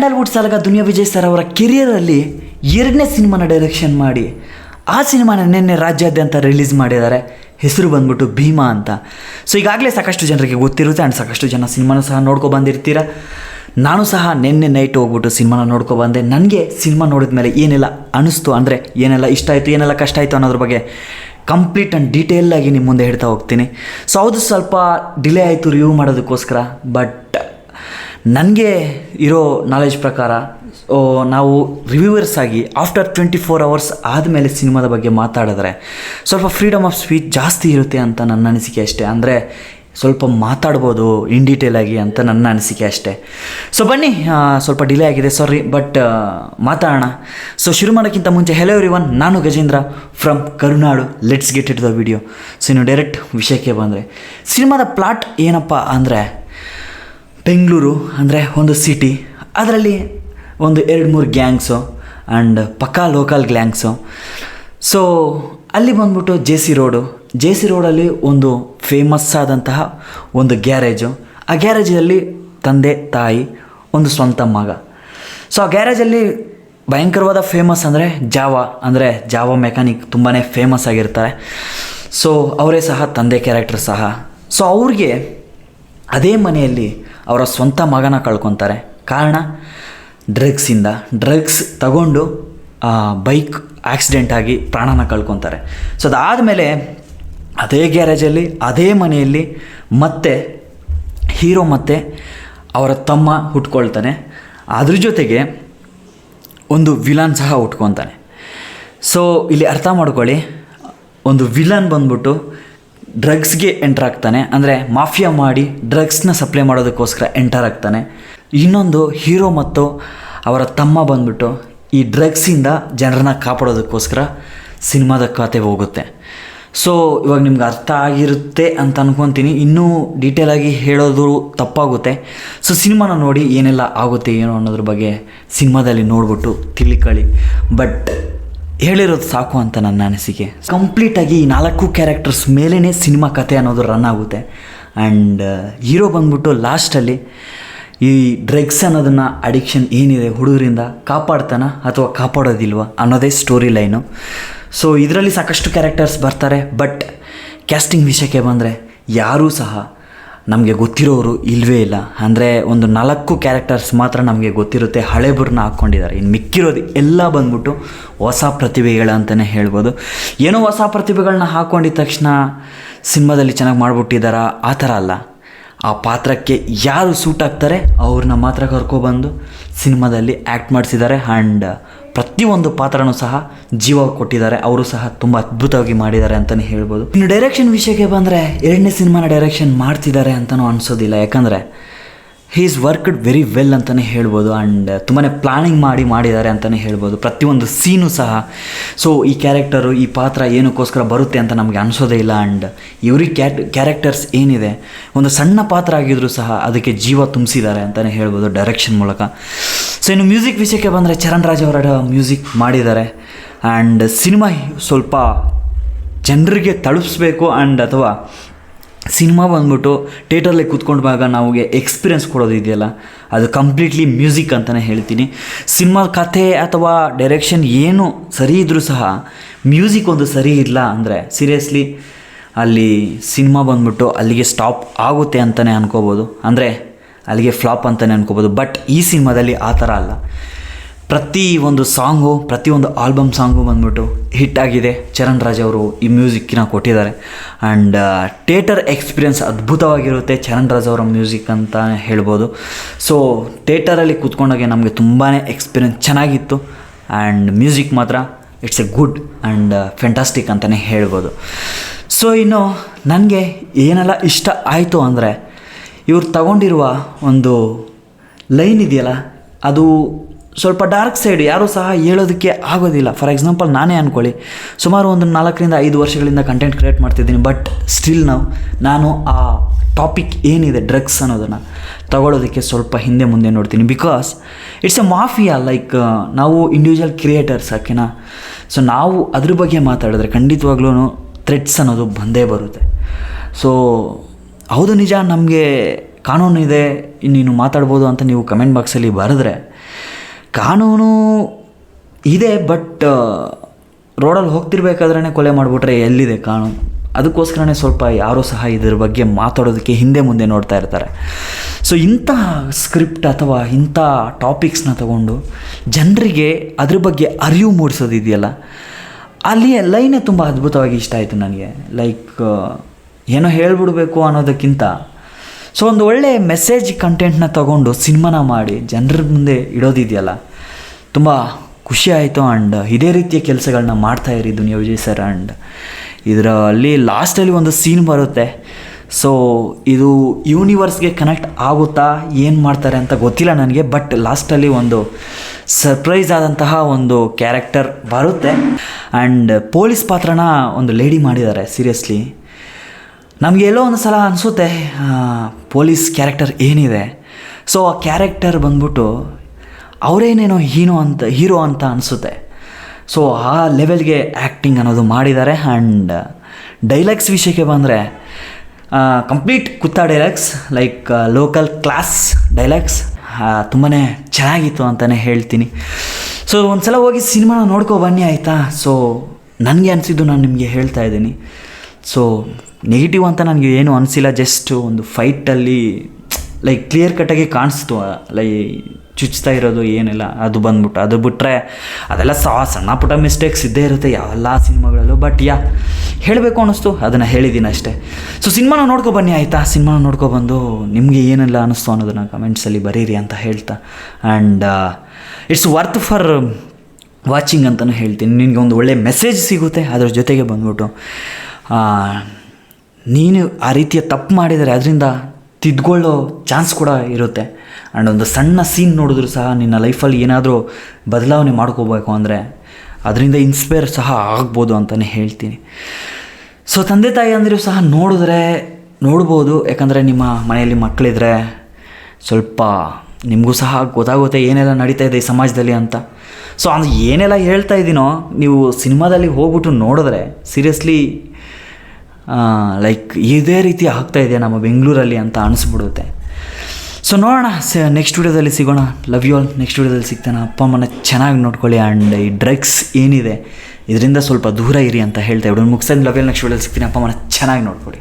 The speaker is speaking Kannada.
ಸ್ಯಾಂಡಲ್ವುಡ್ ಸಲಗ ದುನಿಯಾ ವಿಜಯ್ ಸರ್ ಅವರ ಕೆರಿಯರಲ್ಲಿ ಎರಡನೇ ಸಿನಿಮಾನ ಡೈರೆಕ್ಷನ್ ಮಾಡಿ ಆ ಸಿನಿಮಾನ ನಿನ್ನೆ ರಾಜ್ಯಾದ್ಯಂತ ರಿಲೀಸ್ ಮಾಡಿದ್ದಾರೆ. ಹೆಸರು ಬಂದ್ಬಿಟ್ಟು ಭೀಮಾ ಅಂತ. ಸೊ ಈಗಾಗಲೇ ಸಾಕಷ್ಟು ಜನರಿಗೆ ಗೊತ್ತಿರುತ್ತೆ ಆ್ಯಂಡ್ ಸಾಕಷ್ಟು ಜನ ಸಿನಿಮಾನ ಸಹ ನೋಡ್ಕೊ ಬಂದಿರ್ತೀರ. ನಾನು ಸಹ ನಿನ್ನೆ ನೈಟ್ ಹೋಗ್ಬಿಟ್ಟು ಸಿನಿಮಾನ ನೋಡ್ಕೊ ಬಂದೆ. ನನಗೆ ಸಿನಿಮಾ ನೋಡಿದ ಮೇಲೆ ಏನೆಲ್ಲ ಅನಿಸ್ತು ಅಂದರೆ ಏನೆಲ್ಲ ಇಷ್ಟ ಆಯಿತು, ಏನೆಲ್ಲ ಕಷ್ಟ ಆಯಿತು ಅನ್ನೋದ್ರ ಬಗ್ಗೆ ಕಂಪ್ಲೀಟ್ ಆ್ಯಂಡ್ ಡೀಟೇಲಾಗಿ ನಿಮ್ಮ ಮುಂದೆ ಹೇಳ್ತಾ ಹೋಗ್ತೀನಿ. ಸೊ ಹೌದು, ಸ್ವಲ್ಪ ಡಿಲೇ ಆಯಿತು ರಿವ್ಯೂ ಮಾಡೋದಕ್ಕೋಸ್ಕರ ಬಟ್ ನನಗೆ ಇರೋ ನಾಲೆಜ್ ಪ್ರಕಾರ ನಾವು ರಿವ್ಯೂವರ್ಸ್ ಆಗಿ ಆಫ್ಟರ್ ಟ್ವೆಂಟಿ ಫೋರ್ ಅವರ್ಸ್ ಆದಮೇಲೆ ಸಿನಿಮಾದ ಬಗ್ಗೆ ಮಾತಾಡಿದ್ರೆ ಸ್ವಲ್ಪ ಫ್ರೀಡಮ್ ಆಫ್ ಸ್ಪೀಚ್ ಜಾಸ್ತಿ ಇರುತ್ತೆ ಅಂತ ನನ್ನ ಅನಿಸಿಕೆ ಅಷ್ಟೇ. ಅಂದರೆ ಸ್ವಲ್ಪ ಮಾತಾಡ್ಬೋದು ಇನ್ ಡೀಟೇಲ್ ಆಗಿ ಅಂತ ನನ್ನ ಅನಿಸಿಕೆ ಅಷ್ಟೇ. ಸೊ ಬನ್ನಿ ಸ್ವಲ್ಪ ಡಿಲೇ ಆಗಿದೆ ಸಾರಿ ಬಟ್ ಮಾತಾಡೋಣ. ಸೊ ಶುರು ಮಾಡೋಕ್ಕಿಂತ ಮುಂಚೆ ಹೆಲೋ ಎವ್ರಿ ಒನ್ ನಾನು Gajendra from Karunadu let's get into the video so ಇನ್ನು ಡೈರೆಕ್ಟ್ ವಿಷಯಕ್ಕೆ ಬಂದರೆ, ಸಿನಿಮಾದ ಪ್ಲಾಟ್ ಏನಪ್ಪ ಅಂದರೆ ಬೆಂಗಳೂರು ಅಂದರೆ ಒಂದು ಸಿಟಿ ಅದರಲ್ಲಿ ಒಂದು ಎರಡು ಮೂರು ಗ್ಯಾಂಗ್ಸು ಆ್ಯಂಡ್ ಪಕ್ಕಾ ಲೋಕಲ್ ಗ್ಯಾಂಗ್ಸು ಸೊ ಅಲ್ಲಿ ಬಂದ್ಬಿಟ್ಟು J C road J C ರೋಡಲ್ಲಿ ಒಂದು ಫೇಮಸ್ ಆದಂತಹ ಒಂದು ಗ್ಯಾರೇಜು. ಆ ಗ್ಯಾರೇಜಲ್ಲಿ ತಂದೆ, ತಾಯಿ, ಒಂದು ಸ್ವಂತ ಮಗ. ಸೊ ಆ ಗ್ಯಾರೇಜಲ್ಲಿ ಭಯಂಕರವಾದ ಫೇಮಸ್ ಅಂದರೆ ಜಾವ. ಅಂದರೆ ಜಾವ ಮೆಕ್ಯಾನಿಕ್ ತುಂಬಾ ಫೇಮಸ್ ಆಗಿರ್ತಾರೆ. ಸೊ ಅವರೇ ಸಹ, ತಂದೆ ಕ್ಯಾರೆಕ್ಟರ್ ಸಹ. ಸೊ ಅವ್ರಿಗೆ ಅದೇ ಮನೆಯಲ್ಲಿ ಅವರ ಸ್ವಂತ ಮಗನ ಕಳ್ಕೊತಾರೆ. ಕಾರಣ ಡ್ರಗ್ಸಿಂದ ಡ್ರಗ್ಸ್ ತಗೊಂಡು ಬೈಕ್ ಆಕ್ಸಿಡೆಂಟ್ ಆಗಿ ಪ್ರಾಣನ ಕಳ್ಕೊತಾರೆ. ಸೊ ಅದಾದಮೇಲೆ ಅದೇ ಗ್ಯಾರೇಜಲ್ಲಿ ಅದೇ ಮನೆಯಲ್ಲಿ ಮತ್ತೆ ಹೀರೋ ಮತ್ತೆ ಅವರ ತಮ್ಮ ಹುಟ್ಕೊಳ್ತಾನೆ. ಅದ್ರ ಜೊತೆಗೆ ಒಂದು ವಿಲನ್ ಸಹ ಉಟ್ಕೊತಾನೆ ಸೊ ಇಲ್ಲಿ ಅರ್ಥ ಮಾಡ್ಕೊಳ್ಳಿ, ಒಂದು ವಿಲನ್ ಬಂದ್ಬಿಟ್ಟು ಡ್ರಗ್ಸ್ಗೆ ಎಂಟರ್ ಆಗ್ತಾನೆ. ಅಂದರೆ ಮಾಫಿಯಾ ಮಾಡಿ ಡ್ರಗ್ಸ್ನ ಸಪ್ಲೈ ಮಾಡೋದಕ್ಕೋಸ್ಕರ ಎಂಟರ್ ಆಗ್ತಾನೆ. ಇನ್ನೊಂದು ಹೀರೋ ಮತ್ತು ಅವರ ತಮ್ಮ ಬಂದ್ಬಿಟ್ಟು ಈ ಡ್ರಗ್ಸಿಂದ ಜನರನ್ನ ಕಾಪಾಡೋದಕ್ಕೋಸ್ಕರ ಸಿನಿಮಾದ ಕತೆ ಹೋಗುತ್ತೆ. ಸೊ ಇವಾಗ ನಿಮ್ಗೆ ಅರ್ಥ ಆಗಿರುತ್ತೆ ಅಂತ ಅಂದ್ಕೊತೀನಿ ಇನ್ನೂ ಡೀಟೇಲಾಗಿ ಹೇಳೋದು ತಪ್ಪಾಗುತ್ತೆ. ಸೊ ಸಿನಿಮಾನ ನೋಡಿ ಏನೆಲ್ಲ ಆಗುತ್ತೆ, ಏನು ಅನ್ನೋದ್ರ ಬಗ್ಗೆ ಸಿನಿಮಾದಲ್ಲಿ ನೋಡ್ಬಿಟ್ಟು ತಿಳ್ಕೊಳ್ಳಿ. ಬಟ್ ಹೇಳಿರೋದು ಸಾಕು ಅಂತ ನನ್ನ ಅನಿಸಿಕೆ. ಕಂಪ್ಲೀಟಾಗಿ ಈ ನಾಲ್ಕು ಕ್ಯಾರೆಕ್ಟರ್ಸ್ ಮೇಲೇ ಸಿನಿಮಾ ಕತೆ ಅನ್ನೋದು ರನ್ ಆಗುತ್ತೆ. ಆ್ಯಂಡ್ ಹೀರೋ ಬಂದ್ಬಿಟ್ಟು ಲಾಸ್ಟಲ್ಲಿ ಈ ಡ್ರಗ್ಸ್ ಅನ್ನೋದನ್ನು ಅಡಿಕ್ಷನ್ ಏನಿದೆ ಹುಡುಗರಿಂದ ಕಾಪಾಡ್ತಾನ ಅಥವಾ ಕಾಪಾಡೋದಿಲ್ವ ಅನ್ನೋದೇ ಸ್ಟೋರಿ ಲೈನು ಸೊ ಇದರಲ್ಲಿ ಸಾಕಷ್ಟು ಕ್ಯಾರೆಕ್ಟರ್ಸ್ ಬರ್ತಾರೆ ಬಟ್ ಕ್ಯಾಸ್ಟಿಂಗ್ ವಿಷಯಕ್ಕೆ ಬಂದರೆ ಯಾರೂ ಸಹ ನಮಗೆ ಗೊತ್ತಿರೋರು ಇಲ್ಲವೇ ಇಲ್ಲ. ಅಂದರೆ ಒಂದು ನಾಲ್ಕು ಕ್ಯಾರೆಕ್ಟರ್ಸ್ ಮಾತ್ರ ನಮಗೆ ಗೊತ್ತಿರುತ್ತೆ. ಹಳೆಬರನ್ನ ಹಾಕ್ಕೊಂಡಿದ್ದಾರೆ. ಇನ್ನು ಮಿಕ್ಕಿರೋದು ಎಲ್ಲ ಬಂದ್ಬಿಟ್ಟು ಹೊಸ ಪ್ರತಿಭೆಗಳು ಅಂತಲೇ ಹೇಳ್ಬೋದು. ಏನೋ ಹೊಸ ಪ್ರತಿಭೆಗಳನ್ನ ಹಾಕ್ಕೊಂಡಿದ ತಕ್ಷಣ ಸಿನಿಮಾದಲ್ಲಿ ಚೆನ್ನಾಗಿ ಮಾಡಿಬಿಟ್ಟಿದ್ದಾರಾ? ಆ ಥರ ಅಲ್ಲ. ಆ ಪಾತ್ರಕ್ಕೆ ಯಾರು ಸೂಟ್ ಆಗ್ತಾರೆ, ಅವ್ರನ್ನ ಮಾತ್ರ ಕರ್ಕೊಬಂದು ಸಿನಿಮಾದಲ್ಲಿ ಆ್ಯಕ್ಟ್ ಮಾಡಿಸಿದ್ದಾರೆ ಆ್ಯಂಡ್ ಪ್ರತಿಯೊಂದು ಪಾತ್ರನೂ ಸಹ ಜೀವ ಕೊಟ್ಟಿದ್ದಾರೆ, ಅವರು ಸಹ ತುಂಬ ಅದ್ಭುತವಾಗಿ ಮಾಡಿದ್ದಾರೆ ಅಂತಲೇ ಹೇಳ್ಬೋದು. ಇನ್ನು ಡೈರೆಕ್ಷನ್ ವಿಷಯಕ್ಕೆ ಬಂದರೆ ಎರಡನೇ ಸಿನಿಮಾನ ಡೈರೆಕ್ಷನ್ ಮಾಡ್ತಿದ್ದಾರೆ ಅಂತಲೂ ಅನಿಸೋದಿಲ್ಲ, ಯಾಕಂದರೆ he is worked very well ಅಂತಲೇ ಹೇಳ್ಬೋದು ಆ್ಯಂಡ್ ತುಂಬಾ ಪ್ಲಾನಿಂಗ್ ಮಾಡಿ ಮಾಡಿದ್ದಾರೆ ಅಂತಲೇ ಹೇಳ್ಬೋದು. ಪ್ರತಿಯೊಂದು ಸೀನು ಸಹ. ಸೊ ಈ ಕ್ಯಾರೆಕ್ಟರು ಈ ಪಾತ್ರ ಏನಕ್ಕೋಸ್ಕರ ಬರುತ್ತೆ ಅಂತ ನಮಗೆ ಅನಿಸೋದೇ ಇಲ್ಲ ಆ್ಯಂಡ್ ಇವ್ರಿಗೆ ಕ್ಯಾಟ್ ಕ್ಯಾರೆಕ್ಟರ್ಸ್ ಏನಿದೆ, ಒಂದು ಸಣ್ಣ ಪಾತ್ರ ಆಗಿದ್ರೂ ಸಹ ಅದಕ್ಕೆ ಜೀವ ತುಂಬಿಸಿದ್ದಾರೆ ಅಂತಲೇ ಹೇಳ್ಬೋದು ಡೈರೆಕ್ಷನ್ ಮೂಲಕ. ಸೊ ಇನ್ನು ಮ್ಯೂಸಿಕ್ ವಿಷಯಕ್ಕೆ ಬಂದರೆ ಚರಣ್ ರಾಜ್ ಅವರ ಮ್ಯೂಸಿಕ್ ಮಾಡಿದ್ದಾರೆ. ಆ್ಯಂಡ್ ಸಿನಿಮಾ ಸ್ವಲ್ಪ ಜನರಿಗೆ ತಳಿಸ್ಬೇಕು ಆ್ಯಂಡ್ ಅಥವಾ ಸಿನಿಮಾ ಬಂದ್ಬಿಟ್ಟು ಥಿಯೇಟರ್ಲಿ ಕೂತ್ಕೊಂಡಾಗ ನಮಗೆ ಎಕ್ಸ್ಪೀರಿಯನ್ಸ್ ಕೊಡೋದು ಇದೆಯಲ್ಲ, ಅದು ಕಂಪ್ಲೀಟ್ಲಿ ಮ್ಯೂಸಿಕ್ ಅಂತಲೇ ಹೇಳ್ತೀನಿ. ಸಿನಿಮಾ ಕಥೆ ಅಥವಾ ಡೈರೆಕ್ಷನ್ ಏನು ಸರಿ ಇದ್ದರೂ ಸಹ ಮ್ಯೂಸಿಕ್ ಒಂದು ಸರಿ ಇಲ್ಲ ಅಂದರೆ ಸೀರಿಯಸ್ಲಿ ಅಲ್ಲಿ ಸಿನಿಮಾ ಬಂದ್ಬಿಟ್ಟು ಅಲ್ಲಿಗೆ ಸ್ಟಾಪ್ ಆಗುತ್ತೆ ಅಂತಲೇ ಅನ್ಕೋಬೋದು. ಅಂದರೆ ಅಲ್ಲಿಗೆ ಫ್ಲಾಪ್ ಅಂತಲೇ ಅನ್ಕೋಬೋದು. ಬಟ್ ಈ ಸಿನಿಮಾದಲ್ಲಿ ಆ ಥರ ಅಲ್ಲ. ಪ್ರತಿ ಒಂದು ಸಾಂಗು ಪ್ರತಿಯೊಂದು ಆಲ್ಬಮ್ ಸಾಂಗು ಬಂದ್ಬಿಟ್ಟು ಹಿಟ್ಟಾಗಿದೆ ಚರಣ್ ರಾಜ್ ಅವರು ಈ ಮ್ಯೂಸಿಕ್ಕಿನ ಕೊಟ್ಟಿದ್ದಾರೆ. ಆ್ಯಂಡ್ ಥಿಯೇಟರ್ ಎಕ್ಸ್ಪೀರಿಯನ್ಸ್ ಅದ್ಭುತವಾಗಿರುತ್ತೆ ಚರಣ್ ರಾಜ್ ಅವರ ಮ್ಯೂಸಿಕ್ ಅಂತ ಹೇಳ್ಬೋದು. ಸೊ ಥೇಟರಲ್ಲಿ ಕೂತ್ಕೊಂಡಾಗೆ ನಮಗೆ ತುಂಬಾ ಎಕ್ಸ್ಪೀರಿಯನ್ಸ್ ಚೆನ್ನಾಗಿತ್ತು. ಆ್ಯಂಡ್ ಮ್ಯೂಸಿಕ್ ಮಾತ್ರ it's a good and fantastic ಅಂತಲೇ ಹೇಳ್ಬೋದು. ಸೊ ಇನ್ನು ನನಗೆ ಏನೆಲ್ಲ ಇಷ್ಟ ಆಯಿತು ಅಂದರೆ ಇವ್ರು ತಗೊಂಡಿರುವ ಒಂದು ಲೈನ್ ಇದೆಯಲ್ಲ, ಅದು ಸ್ವಲ್ಪ ಡಾರ್ಕ್ ಸೈಡ್ ಯಾರೂ ಸಹ ಹೇಳೋದಕ್ಕೆ ಆಗೋದಿಲ್ಲ. ಫಾರ್ ಎಕ್ಸಾಂಪಲ್ ನಾನೇ ಅಂದ್ಕೊಳ್ಳಿ ಸುಮಾರು ಒಂದು ನಾಲ್ಕರಿಂದ ಐದು ವರ್ಷಗಳಿಂದ ಕಂಟೆಂಟ್ ಕ್ರಿಯೇಟ್ ಮಾಡ್ತಿದ್ದೀನಿ ಬಟ್ ಸ್ಟಿಲ್ ನಾವು ನಾನು ಆ ಟಾಪಿಕ್ ಏನಿದೆ ಡ್ರಗ್ಸ್ ಅನ್ನೋದನ್ನು ತಗೊಳ್ಳೋದಕ್ಕೆ ಸ್ವಲ್ಪ ಹಿಂದೆ ಮುಂದೆ ನೋಡ್ತೀನಿ. Because it's a mafia like ನಾವು ಇಂಡಿವಿಜುವಲ್ ಕ್ರಿಯೇಟರ್ಸ್ ಓಕೆನಾ ಸೊ ನಾವು ಅದ್ರ ಬಗ್ಗೆ ಮಾತಾಡಿದ್ರೆ ಖಂಡಿತವಾಗ್ಲೂ ಥ್ರೆಡ್ಸ್ ಅನ್ನೋದು ಬಂದೇ ಬರುತ್ತೆ. ಸೊ ಹೌದು ನಿಜ, ನಮಗೆ ಕಾನೂನು ಇದೆ ನೀನು ಮಾತಾಡ್ಬೋದು ಅಂತ ನೀವು ಕಮೆಂಟ್ ಬಾಕ್ಸಲ್ಲಿ ಬರೆದ್ರೆ ಕಾನೂನು ಇದೆ, ಬಟ್ ರೋಡಲ್ಲಿ ಹೋಗ್ತಿರ್ಬೇಕಾದ್ರೆ ಕೊಲೆ ಮಾಡಿಬಿಟ್ರೆ ಎಲ್ಲಿದೆ ಕಾನೂನು? ಅದಕ್ಕೋಸ್ಕರನೇ ಸ್ವಲ್ಪ ಯಾರೂ ಸಹ ಇದ್ರ ಬಗ್ಗೆ ಮಾತಾಡೋದಕ್ಕೆ ಹಿಂದೆ ಮುಂದೆ ನೋಡ್ತಾ ಇರ್ತಾರೆ. ಸೊ ಇಂಥ ಸ್ಕ್ರಿಪ್ಟ್ ಅಥವಾ ಇಂಥ ಟಾಪಿಕ್ಸ್ನ ತಗೊಂಡು ಜನರಿಗೆ ಅದ್ರ ಬಗ್ಗೆ ಅರಿವು ಮೂಡಿಸೋದಿದೆಯಲ್ಲ? ಅಲ್ಲಿಯ ಲೈನೇ ತುಂಬ ಅದ್ಭುತವಾಗಿ ಇಷ್ಟ ಆಯಿತು ನನಗೆ. ಲೈಕ್ ಏನೋ ಹೇಳ್ಬಿಡ್ಬೇಕು ಅನ್ನೋದಕ್ಕಿಂತ ಸೊ ಒಂದು ಒಳ್ಳೆ ಮೆಸೇಜ್ ಕಂಟೆಂಟ್ನ ತಗೊಂಡು ಸಿನಿಮಾನ ಮಾಡಿ ಜನರ ಮುಂದೆ ಇಡೋದಿದೆಯಲ್ಲ, ತುಂಬ ಖುಷಿ ಆಯಿತು ಆ್ಯಂಡ್ ಇದೇ ರೀತಿಯ ಕೆಲಸಗಳನ್ನ ಮಾಡ್ತಾ ಇರಿ ದುನಿಯಾ ವಿಜಯ್ ಸರ್ ಆ್ಯಂಡ್ ಇದರಲ್ಲಿ ಲಾಸ್ಟಲ್ಲಿ ಒಂದು ಸೀನ್ ಬರುತ್ತೆ. ಸೊ ಇದು ಯೂನಿವರ್ಸ್ಗೆ ಕನೆಕ್ಟ್ ಆಗುತ್ತಾ, ಏನು ಮಾಡ್ತಾರೆ ಅಂತ ಗೊತ್ತಿಲ್ಲ ನನಗೆ ಬಟ್ ಲಾಸ್ಟಲ್ಲಿ ಒಂದು ಸರ್ಪ್ರೈಸ್ ಆದಂತಹ ಒಂದು ಕ್ಯಾರೆಕ್ಟರ್ ಬರುತ್ತೆ. ಆ್ಯಂಡ್ ಪೊಲೀಸ್ ಪಾತ್ರನ ಒಂದು ಲೇಡಿ ಮಾಡಿದ್ದಾರೆ ಸೀರಿಯಸ್ಲಿ ನಮಗೆ ಎಲ್ಲೋ ಒಂದು ಸಲ ಅನಿಸುತ್ತೆ ಪೊಲೀಸ್ ಕ್ಯಾರೆಕ್ಟರ್ ಏನಿದೆ. ಸೊ ಆ ಕ್ಯಾರೆಕ್ಟರ್ ಬಂದ್ಬಿಟ್ಟು ಅವರೇನೇನೋ ಹೀನೋ ಅಂತ, ಹೀರೋ ಅಂತ ಅನಿಸುತ್ತೆ. ಸೊ ಆ ಲೆವೆಲ್ಗೆ ಆ್ಯಕ್ಟಿಂಗ್ ಅನ್ನೋದು ಮಾಡಿದ್ದಾರೆ ಆ್ಯಂಡ್ ಡೈಲಾಗ್ಸ್ ವಿಷಯಕ್ಕೆ ಬಂದರೆ complete ಕುತ್ತಾ dialogues like local class dialogues ತುಂಬಾ ಚೆನ್ನಾಗಿತ್ತು ಅಂತಲೇ ಹೇಳ್ತೀನಿ. ಸೊ ಒಂದು ಸಲ ಹೋಗಿ ಸಿನಿಮಾನ ನೋಡ್ಕೊ ಬನ್ನಿ ಆಯಿತಾ? ಸೊ ನನಗೆ ಅನಿಸಿದ್ದು ನಾನು ನಿಮಗೆ ಹೇಳ್ತಾ ಇದ್ದೀನಿ. ಸೊ ನೆಗೆಟಿವ್ ಅಂತ ನನಗೆ ಏನು ಅನಿಸಿಲ್ಲ ಜಸ್ಟ್ ಒಂದು ಫೈಟಲ್ಲಿ ಲೈಕ್ ಕ್ಲಿಯರ್ ಕಟ್ಟಾಗಿ ಕಾಣಿಸ್ತು ಲೈ ಚುಚ್ತಾ ಇರೋದು ಏನಿಲ್ಲ, ಅದು ಬಂದ್ಬಿಟ್ಟು. ಅದು ಬಿಟ್ಟರೆ ಅದೆಲ್ಲ ಸಾ, ಸಣ್ಣ ಪುಟ್ಟ ಮಿಸ್ಟೇಕ್ಸ್ ಇದ್ದೇ ಇರುತ್ತೆ ಯಾವೆಲ್ಲ ಸಿನಿಮಾಗಳಲ್ಲೂ. ಬಟ್ ಯಾ ಹೇಳಬೇಕು ಅನ್ನಿಸ್ತು, ಅದನ್ನು ಹೇಳಿದ್ದೀನಿ ಅಷ್ಟೇ. ಸೊ ಸಿನಿಮಾನ ನೋಡ್ಕೊ ಬನ್ನಿ, ಆಯಿತಾ? ಸಿನಿಮಾನ ನೋಡ್ಕೊಬಂದು ನಿಮಗೆ ಏನೆಲ್ಲ ಅನ್ನಿಸ್ತು ಅನ್ನೋದನ್ನು ಕಮೆಂಟ್ಸಲ್ಲಿ ಬರೀರಿ ಅಂತ ಹೇಳ್ತಾ. And it's worth for watching ಅಂತಲೂ ಹೇಳ್ತೀನಿ. ನಿನಗೆ ಒಂದು ಒಳ್ಳೆ ಮೆಸೇಜ್ ಸಿಗುತ್ತೆ, ಅದ್ರ ಜೊತೆಗೆ ಬಂದ್ಬಿಟ್ಟು. ನೀನು ಆ ರೀತಿಯ ತಪ್ಪು ಮಾಡಿದರೆ ಅದರಿಂದ ತಿದ್ಕೊಳ್ಳೋ ಚಾನ್ಸ್ ಕೂಡ ಇರುತ್ತೆ. ಆ್ಯಂಡ್ ಒಂದು ಸಣ್ಣ ಸೀನ್ ನೋಡಿದ್ರು ಸಹ ನಿನ್ನ ಲೈಫಲ್ಲಿ ಏನಾದರೂ ಬದಲಾವಣೆ ಮಾಡ್ಕೋಬೇಕು ಅಂದರೆ ಅದರಿಂದ ಇನ್ಸ್ಪೈರ್ ಸಹ ಆಗ್ಬೋದು ಅಂತಲೇ ಹೇಳ್ತೀನಿ. ಸೊ ತಂದೆ ತಾಯಿ ಅಂದರೂ ಸಹ ನೋಡಿದ್ರೆ ನೋಡ್ಬೋದು, ಯಾಕಂದರೆ ನಿಮ್ಮ ಮನೆಯಲ್ಲಿ ಮಕ್ಕಳಿದ್ರೆ ಸ್ವಲ್ಪ ನಿಮಗೂ ಸಹ ಗೊತ್ತಾಗುತ್ತೆ ಏನೆಲ್ಲ ನಡೀತಾ ಇದೆ ಈ ಸಮಾಜದಲ್ಲಿ ಅಂತ. ಸೊ ಅದು ಏನೆಲ್ಲ ಹೇಳ್ತಾ ಇದ್ದೀನೋ ನೀವು ಸಿನಿಮಾದಲ್ಲಿ ಹೋಗ್ಬಿಟ್ಟು ನೋಡಿದ್ರೆ ಸೀರಿಯಸ್ಲಿ ಲೈಕ್ ಇದೇ ರೀತಿ ಆಗ್ತಾ ಇದೆ ನಮ್ಮ ಬೆಂಗಳೂರಲ್ಲಿ ಅಂತ ಅನಿಸ್ಬಿಡುತ್ತೆ. ಸೊ ನೋಡೋಣ, ಸ ನೆಕ್ಸ್ಟ್ ವೀಡಿಯೋದಲ್ಲಿ ಸಿಗೋಣ. ಲವ್ ಯು ಆಲ್ ನೆಕ್ಸ್ಟ್ ವೀಡಿಯೋದಲ್ಲಿ ಸಿಗ್ತಾನೆ. ಅಪ್ಪ, ಅಮ್ಮನ ಚೆನ್ನಾಗಿ ನೋಡ್ಕೊಳ್ಳಿ ಆ್ಯಂಡ್ ಈ ಡ್ರಗ್ಸ್ ಏನಿದೆ, ಇದರಿಂದ ಸ್ವಲ್ಪ ದೂರ ಇರಿ ಅಂತ ಹೇಳ್ತಾ ಇಬಿಡೋಣ ಮುಗಿಸೋದು ಲವ್ ಯು ನೆಕ್ಸ್ಟ್ ವೀಡಿಯೋದಲ್ಲಿ ಸಿಗ್ತೀನಿ. ಅಪ್ಪ, ಅಮ್ಮನ ಚೆನ್ನಾಗಿ ನೋಡ್ಕೊಳ್ಳಿ.